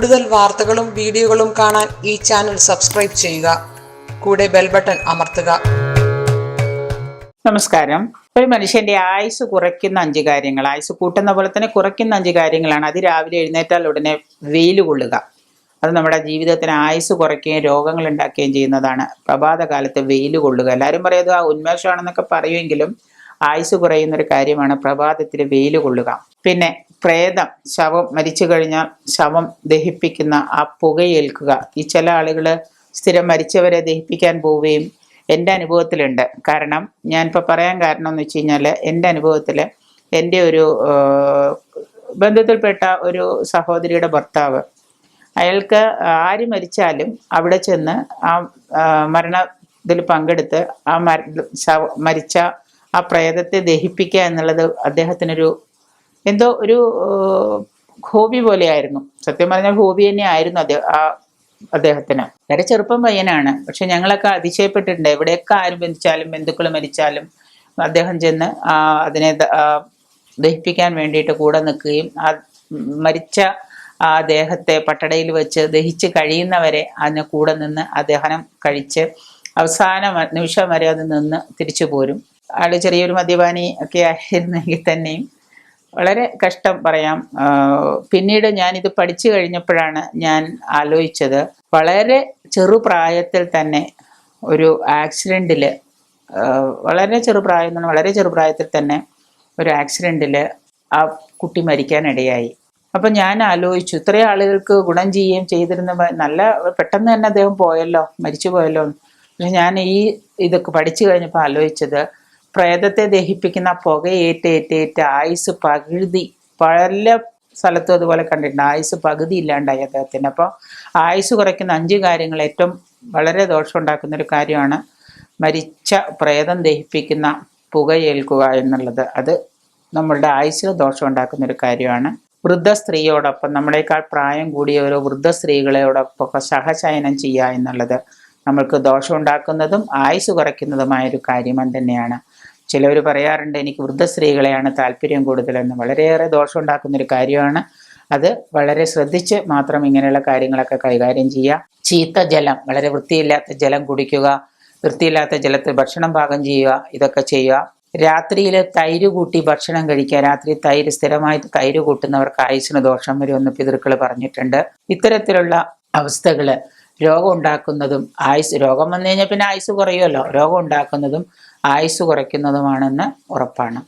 കൂടുതൽ വാർത്തകളും വീഡിയോകളും കാണാൻ ഈ ചാനൽ സബ്സ്ക്രൈബ് ചെയ്യുക. കൂടെ ബെൽ ബട്ടൺ അമർത്തുക. നമസ്കാരം. ഒരു മനുഷ്യന്റെ ആയുസ് കുറയ്ക്കുന്ന അഞ്ച് കാര്യങ്ങൾ. ആയുസ് കൂട്ടുന്ന പോലെ തന്നെ കുറയ്ക്കുന്ന അഞ്ച് കാര്യങ്ങളാണ്. അത് രാവിലെ എഴുന്നേറ്റാൽ ഉടനെ വെയിൽ കൊള്ളുക. അത് നമ്മുടെ ജീവിതത്തിന് ആയുസ് കുറയ്ക്കുകയും രോഗങ്ങൾ ഉണ്ടാക്കുകയും ചെയ്യുന്നതാണ്. പ്രഭാത കാലത്ത് വെയിൽ കൊള്ളുക. എല്ലാവരും പറയുന്നത് ആ ഉന്മേഷമാണെന്നൊക്കെ പറയുമെങ്കിലും ആയുസ് കുറയുന്ന ഒരു കാര്യമാണ് പ്രഭാതത്തിൽ വെയിൽ കൊള്ളുക. പിന്നെ പ്രേതം ശവം മരിച്ചു കഴിഞ്ഞാൽ ശവം ദഹിപ്പിക്കുന്ന ആ പുകയേൽക്കുക. ഈ ചില ആളുകൾ സ്ഥിരം മരിച്ചവരെ ദഹിപ്പിക്കാൻ പോവുകയും എന്റെ അനുഭവത്തിലുണ്ട്. കാരണം ഞാനിപ്പോൾ പറയാൻ കാരണം എന്ന് വെച്ച് കഴിഞ്ഞാൽ എന്റെ അനുഭവത്തിൽ എന്റെ ഒരു ബന്ധത്തിൽപ്പെട്ട ഒരു സഹോദരിയുടെ ഭർത്താവ് അയാൾക്ക് ആര് മരിച്ചാലും അവിടെ ചെന്ന് ആ, മരണത്തിൽ പങ്കെടുത്ത് ആ മര മരിച്ച ആ പ്രേതത്തെ ദഹിപ്പിക്കുക എന്നുള്ളത് അദ്ദേഹത്തിനൊരു എന്തോ ഒരു ഹോബി പോലെയായിരുന്നു. സത്യം പറഞ്ഞാൽ ഹോബി തന്നെ ആയിരുന്നു അദ്ദേഹം ആ അദ്ദേഹത്തിന്. വളരെ ചെറുപ്പം പയ്യനാണ്. പക്ഷെ ഞങ്ങളൊക്കെ അതിശയപ്പെട്ടിട്ടുണ്ട്. എവിടെയൊക്കെ ആരും ബന്ധിച്ചാലും ബന്ധുക്കൾ മരിച്ചാലും അദ്ദേഹം ചെന്ന് അതിനെ ദഹിപ്പിക്കാൻ വേണ്ടിയിട്ട് കൂടെ നിൽക്കുകയും ആ മരിച്ച ആ ദേഹത്തെ പട്ടടയിൽ വെച്ച് ദഹിച്ച് കഴിയുന്നവരെ അതിന് കൂടെ നിന്ന് ആ ദഹനം കഴിച്ച് അവസാന നിമിഷം വരെ അത് നിന്ന് തിരിച്ചു പോരും. ആൾ ചെറിയൊരു മദ്യപാനി ഒക്കെ ആയിരുന്നെങ്കിൽ തന്നെയും വളരെ കഷ്ടം പറയാം. പിന്നീട് ഞാനിത് പഠിച്ചു കഴിഞ്ഞപ്പോഴാണ് ഞാൻ ആലോചിച്ചത്. വളരെ ചെറുപ്രായത്തിൽ തന്നെ ഒരു ആക്സിഡന്റിൽ വളരെ ചെറുപ്രായം പറഞ്ഞാൽ വളരെ ചെറുപ്രായത്തിൽ തന്നെ ഒരു ആക്സിഡന്റിൽ ആ കുട്ടി മരിക്കാനിടയായി. അപ്പം ഞാൻ ആലോചിച്ചു ഇത്രയും ആളുകൾക്ക് ഗുണം ചെയ്യുകയും ചെയ്തിരുന്ന നല്ല പെട്ടെന്ന് തന്നെ അദ്ദേഹം പോയല്ലോ മരിച്ചു പോയല്ലോ പക്ഷെ ഞാൻ ഈ ഇതൊക്കെ പഠിച്ചു കഴിഞ്ഞപ്പോൾ ആലോചിച്ചത് പ്രേതത്തെ ദഹിപ്പിക്കുന്ന പുക ഏറ്റ് ഏറ്റ് ഏറ്റ് ആയുസ് പകുതി. പല സ്ഥലത്തും അതുപോലെ കണ്ടിട്ടുണ്ട്. ആയുസ് പകുതി ഇല്ലാണ്ടായി അദ്ദേഹത്തിന്. അപ്പോൾ ആയുസ് കുറയ്ക്കുന്ന അഞ്ച് കാര്യങ്ങൾ ഏറ്റവും വളരെ ദോഷമുണ്ടാക്കുന്ന ഒരു കാര്യമാണ്. മരിച്ച പ്രേതം ദഹിപ്പിക്കുന്ന പുകയേൽക്കുക എന്നുള്ളത്. അത് നമ്മളുടെ ആയുസ്സിന് ദോഷം ഉണ്ടാക്കുന്ന ഒരു കാര്യമാണ്. വൃദ്ധ സ്ത്രീയോടൊപ്പം നമ്മളെക്കാൾ പ്രായം കൂടിയ ഓരോ വൃദ്ധ സ്ത്രീകളോടൊപ്പം സഹചയനം ചെയ്യുക എന്നുള്ളത് നമ്മൾക്ക് ദോഷം ഉണ്ടാക്കുന്നതും ആയുസ് കുറയ്ക്കുന്നതുമായ ഒരു കാര്യം തന്നെയാണ്. ചിലവർ പറയാറുണ്ട് എനിക്ക് വൃദ്ധ സ്ത്രീകളെയാണ് താല്പര്യം കൂടുതലെന്ന്. വളരെയേറെ ഒരു കാര്യമാണ് അത്. വളരെ ശ്രദ്ധിച്ച് മാത്രം ഇങ്ങനെയുള്ള കാര്യങ്ങളൊക്കെ കൈകാര്യം ചെയ്യുക. ചീത്ത ജലം വളരെ വൃത്തിയില്ലാത്ത ജലം കുടിക്കുക വൃത്തിയില്ലാത്ത ജലത്തിൽ ഭക്ഷണം പാകം ചെയ്യുക ഇതൊക്കെ ചെയ്യുക. രാത്രിയിൽ തൈര് കൂട്ടി ഭക്ഷണം കഴിക്കുക. രാത്രി തൈര് സ്ഥിരമായിട്ട് തൈര് കൂട്ടുന്നവർക്ക് ആയുസിന് ദോഷം വരുമെന്ന് പിതൃക്കൾ പറഞ്ഞിട്ടുണ്ട്. ഇത്തരത്തിലുള്ള അവസ്ഥകൾ രോഗം ഉണ്ടാക്കുന്നതും ആയുസ് രോഗം വന്നു കഴിഞ്ഞാൽ പിന്നെ ആയുസ് കുറയുമല്ലോ. രോഗം ഉണ്ടാക്കുന്നതും ആയുസ് കുറയ്ക്കുന്നതുമാണെന്ന് ഉറപ്പാണ്.